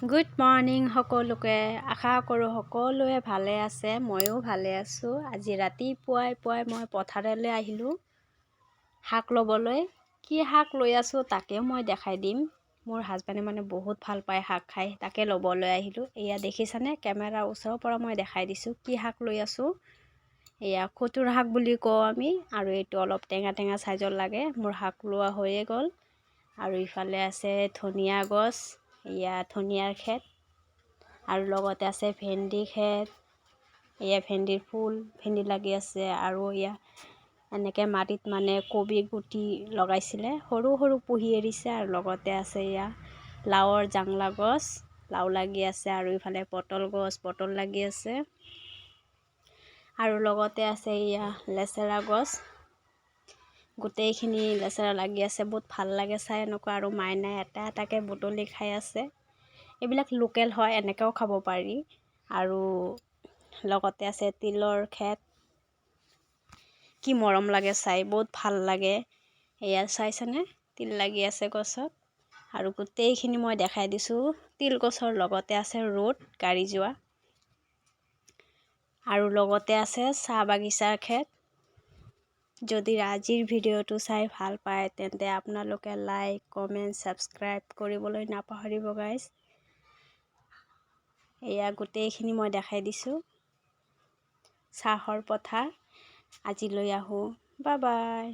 Good morning সকলোকে। আশা কৰোঁ সকলোৱে ভালে আছে, ময়ো ভালে আছোঁ। আজি ৰাতিপুৱাই পুৱাই মই পথাৰলৈ আহিলোঁ শাক ল'বলৈ। কি শাক লৈ আছোঁ তাকে মই দেখাই দিম। মোৰ হাজবেণ্ডে মানে বহুত ভালো পায় শাক খাই, তাকে ল'বলৈ আহিলোঁ। এয়া দেখিছানে? কেমেৰাৰ ওচৰৰ পৰা মই দেখাই দিছোঁ। কি শাক লৈ আছোঁ? এয়া খুতুৰা শাক বুলি কওঁ আমি, আৰু এইটো অলপ টেঙা টেঙা চাইজৰ লাগে। মোৰ শাক লোৱা হৈয়ে গ'ল। আৰু ইফালে আছে ধনিয়া গছ। এয়া ধনিয়াৰ খেত আৰু লগতে আছে ভেন্দি খেত, এয়া ভেন্দিৰ ফুল, ভেন্দি লাগি আছে আৰু এয়া এনেকৈ মাটিত মানে কবি গুটি লগাইছিলে, সৰু সৰু পুহি এৰিছে আৰু লগতে আছে এয়া লাওৰ জাংলা গছ, লাও লাগি আছে আৰু ইফালে পটল গছ, পটল লাগি আছে। আৰু লগতে আছে এয়া লেচেৰা গছ গোটেইখিনি লেচেৰা লাগি আছে, বহুত ভালো লাগে চাই এনেকুৱা আৰু মাইনাই এটা এটাকৈ বুটলি খাই আছে। এইবিলাক লোকেল হয়, এনেকৈও খাব পাৰি। আৰু লগতে আছে তিলৰ খেত। কি মৰম লাগে চাই, বহুত ভালো লাগে। এয়া চাইছেনে? তিল লাগি আছে গছত। আৰু গোটেইখিনি মই দেখাই দিছোঁ। তিল গছৰ লগতে আছে ৰ'দ, গাড়ী যোৱা। আৰু লগতে আছে চাহ বাগিচাৰ খেত। যদি আজিৰ ভিডিঅ'টো চাই ভালো পায়, তেন্তে আপোনালোকে লাইক কমেণ্ট ছাবস্ক্ৰাইব কৰিবলৈ নাপাহৰিব গাইজ এয়া গোটেইখিনি মই দেখাই দিছোঁ। চাহৰ পথাৰ আজিলৈ আহোঁ। বা বাই